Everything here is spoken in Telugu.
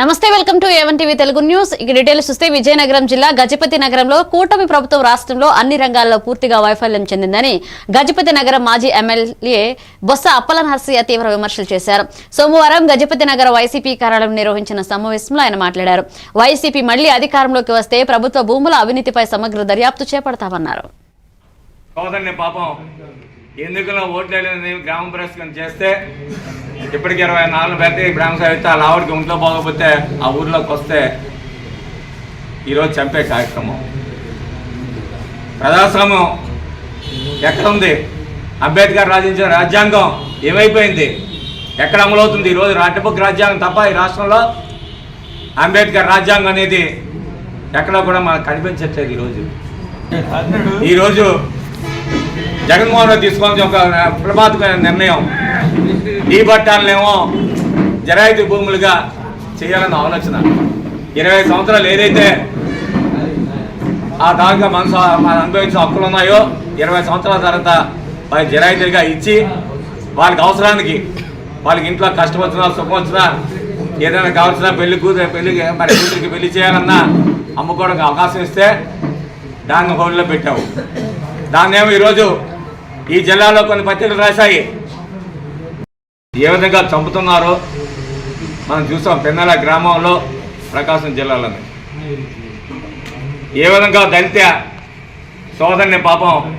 నమస్తే welcome to A one TV Telugu news. ఇక డీటెయిల్స్ చూస్తే విజయనగరం జిల్లా గజపతి నగరంలో కూటమి ప్రభుత్వం రాష్ట్రంలో అన్ని రంగాల్లో పూర్తిగా వైఫల్యం చెందిందని గజపతి నగరం మాజీ ఎమ్మెల్యే బొత్స అప్పల నరసయ్య తీవ్ర విమర్శలు చేశారు. సోమవారం గజపతి నగర వైసీపీ కార్యాలయం నిర్వహించిన సమావేశంలో ఆయన మాట్లాడారు. వైసీపీ మళ్ళీ అధికారంలోకి వస్తే ప్రభుత్వ భూముల అవినీతిపై సమగ్ర దర్యాప్తు చేపడతామన్నారు. ఎందుకులో ఓట్లేదని గ్రామ ప్రవేశం చేస్తే ఇప్పటికి ఇరవై నాలుగు పెడితే గ్రామ సభ ఆ లావుడికి ఒంట్లో పోకపోతే ఆ ఊర్లోకి వస్తే ఈరోజు చంపే కార్యక్రమం. ప్రజాస్వామ్యం ఎక్కడ ఉంది? అంబేద్కర్ రాజించిన రాజ్యాంగం ఏమైపోయింది? ఎక్కడ అమలవుతుంది? ఈరోజు రాటబుక్ రాజ్యాంగం తప్ప ఈ రాష్ట్రంలో అంబేద్కర్ రాజ్యాంగం అనేది ఎక్కడ కూడా మనకు కనిపించట్లేదు ఈరోజు. ఈరోజు జగన్మోహన్ రెడ్డి తీసుకొని ఒక ప్రమాదకమైన నిర్ణయం. ఈ పట్టాలనేమో జరాయితీ భూములుగా చేయాలన్న ఆలోచన. ఇరవై సంవత్సరాలు ఏదైతే ఆ దానిగా మనసు మన అనుభవించిన హక్కులు ఉన్నాయో ఇరవై సంవత్సరాల తర్వాత వాళ్ళకి జరాయితీగా ఇచ్చి వాళ్ళకి అవసరానికి వాళ్ళకి ఇంట్లో కష్టం వచ్చినా సుఖం వచ్చినా ఏదైనా కావాల్సిన పెళ్ళి కూతురు పెళ్ళి మరి కూతురికి పెళ్ళి చేయాలన్నా అమ్ముకోవడానికి అవకాశం ఇస్తే దాన్ని హోల్లో పెట్టావు. దాన్నేమో ఈరోజు ఈ జిల్లాలో కొన్ని పత్రికలు రాశాయి. ఏ విధంగా చంపుతున్నారో మనం చూసాం పెన్నెల గ్రామంలో ప్రకాశం జిల్లాలోనే. ఏ విధంగా దళిత సోదరిని పాపం